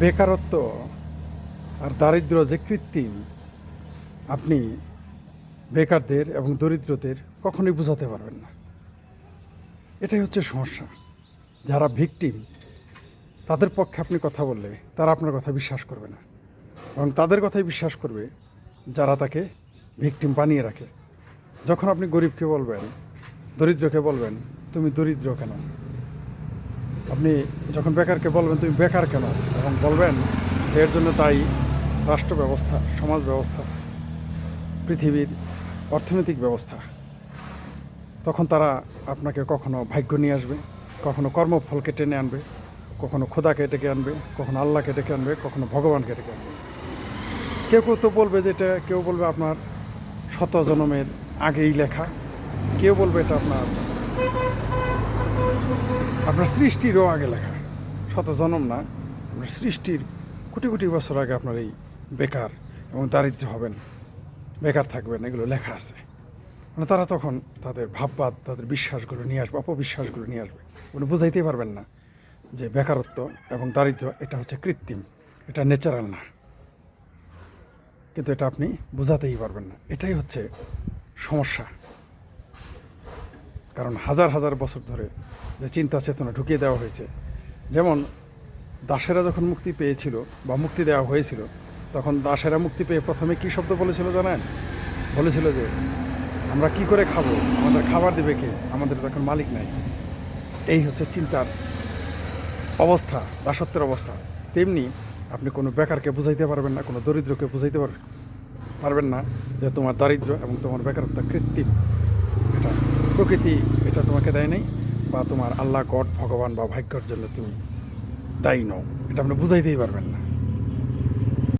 বেকারত্ব আর দারিদ্র্য যে কৃত্রিম, আপনি বেকারদের এবং দরিদ্রদের কখনোই বোঝাতে পারবেন না। এটাই হচ্ছে সমস্যা। যারা ভিকটিম, তাদের পক্ষে আপনি কথা বললে তারা আপনার কথা বিশ্বাস করবে না। এবং তাদের কথাই বিশ্বাস করবে যারা তাকে ভিকটিম বানিয়ে রাখে। যখন আপনি গরিবকে বলবেন, দরিদ্রকে বলবেন, তুমি দরিদ্র কেন? আপনি যখন বেকারকে বলবেন, তুমি বেকার কেন? তখন বলবেন যে, এর জন্য তাই রাষ্ট্র ব্যবস্থা, সমাজ ব্যবস্থা, পৃথিবীর অর্থনৈতিক ব্যবস্থা। তখন তারা আপনাকে কখনো ভাগ্য নিয়ে আসবে, কখনো কর্মফলকে টেনে আনবে, কখনো খোদাকে ডেকে আনবে, কখনো আল্লাহকে ডেকে আনবে, কখনো ভগবানকে ডেকে আনবে। কেউ কেউ তো বলবে যে, এটা কেউ বলবে আপনার শত জনমের আগেই লেখা। কেউ বলবে এটা আপনার আপনার সৃষ্টিরও আগে লেখা। শত জনম না, আপনার সৃষ্টির কোটি কোটি বছর আগে আপনার এই বেকার এবং দারিদ্র হবেন, বেকার থাকবেন, এগুলো লেখা আছে। মানে তারা তখন তাদের ভাববাদ, তাদের বিশ্বাসগুলো নিয়ে আসবে, অপবিশ্বাসগুলো নিয়ে আসবে। উনি বুঝাইতেই পারবেন না যে বেকারত্ব এবং দারিদ্র, এটা হচ্ছে কৃত্রিম, এটা ন্যাচারাল না। কিন্তু এটা আপনি বোঝাতেই পারবেন না। এটাই হচ্ছে সমস্যা। কারণ হাজার হাজার বছর ধরে যে চিন্তা চেতনা ঢুকিয়ে দেওয়া হয়েছে। যেমন দাসেরা যখন মুক্তি পেয়েছিল বা মুক্তি দেওয়া হয়েছিল, তখন দাসেরা মুক্তি পেয়ে প্রথমে কী শব্দ বলেছিল জানেন? বলেছিল যে, আমরা কি করে খাব? আমাদের খাবার দেবে কে? আমাদের তখন মালিক নাই। এই হচ্ছে চিন্তার অবস্থা, দাসত্বের অবস্থা। তেমনি আপনি কোনো বেকারকে বুঝাইতে পারবেন না, কোনো দরিদ্রকে বুঝাইতে পার- পারবেন না যে তোমার দারিদ্র এবং তোমার বেকারত্ব কৃত্রিম। এটা প্রকৃতি, এটা তোমাকে দেয় নাই, বা তোমার আল্লাহ গড, ভগবান বা ভাগ্যর জন্য তুমি দায়ী নও। এটা আপনি বুঝাইতেই পারবেন না।